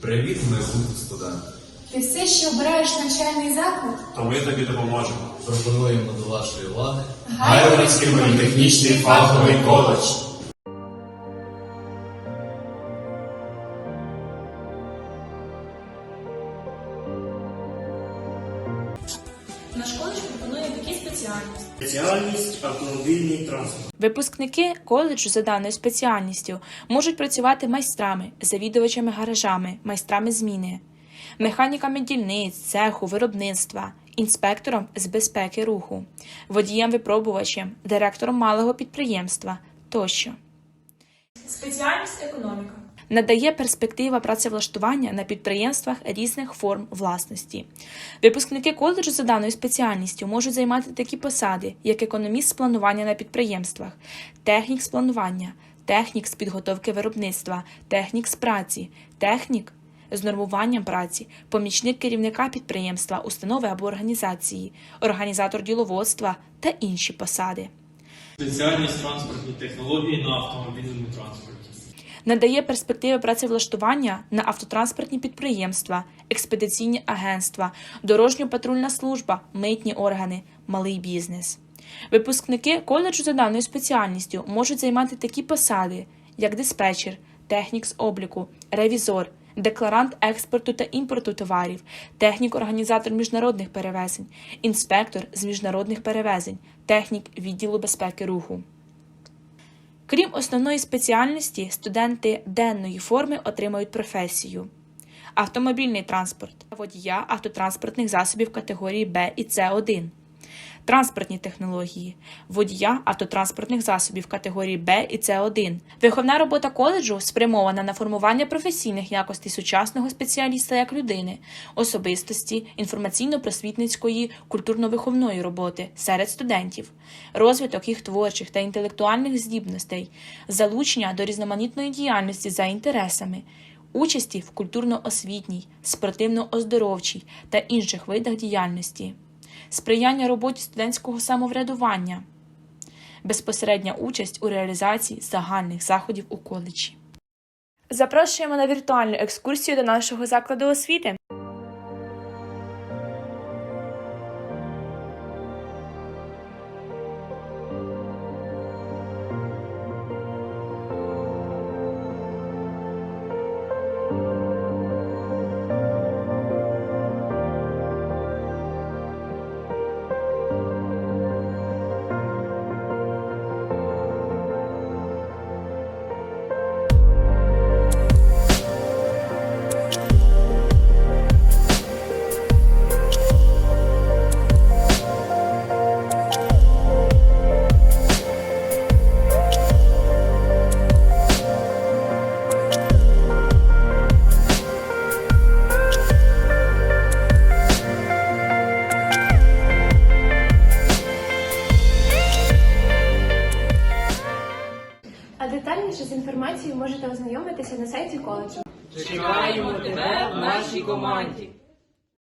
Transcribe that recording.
Привіт, майбутній студент. Ти все ще обираєш навчальний заклад? То ми тобі допоможемо. Пропонуємо до вашої уваги Гайворонський політехнічний фаховий коледж. Наш коледж пропонує спеціальності. Спеціальність автомобільний транспорт. Випускники коледжу за даною спеціальністю можуть працювати майстрами, завідувачами гаражами, майстрами зміни, механіками дільниць, цеху, виробництва, інспектором з безпеки руху, водієм-випробувачем, директором малого підприємства тощо. Спеціальність економіка. Надає перспектива працевлаштування на підприємствах різних форм власності. Випускники коледжу за даною спеціальністю можуть займати такі посади, як економіст з планування на підприємствах, технік з планування, технік з підготовки виробництва, технік з праці, технік з нормуванням праці, помічник керівника підприємства, установи або організації, організатор діловодства та інші посади. Спеціальність транспортні технології на автомобільному транспорті. Надає перспективи працевлаштування на автотранспортні підприємства, експедиційні агентства, дорожньо-патрульна служба, митні органи, малий бізнес. Випускники коледжу за даною спеціальністю можуть займати такі посади, як диспетчер, технік з обліку, ревізор, декларант експорту та імпорту товарів, технік-організатор міжнародних перевезень, інспектор з міжнародних перевезень, технік відділу безпеки руху. Крім основної спеціальності, студенти денної форми отримають професію. Автомобільний транспорт водія автотранспортних засобів категорії Б і С1. Транспортні технології водія автотранспортних засобів категорії Б і С1. Виховна робота коледжу спрямована на формування професійних якостей сучасного спеціаліста як людини, особистості, інформаційно-просвітницької, культурно-виховної роботи серед студентів, розвиток їх творчих та інтелектуальних здібностей, залучення до різноманітної діяльності за інтересами, участі в культурно-освітній, спортивно-оздоровчій та інших видах діяльності, сприяння роботі студентського самоврядування, безпосередня участь у реалізації загальних заходів у коледжі. Запрошуємо на віртуальну екскурсію до нашого закладу освіти. Детальніше з інформацією можете ознайомитися на сайті коледжу. Чекаємо тебе в нашій команді.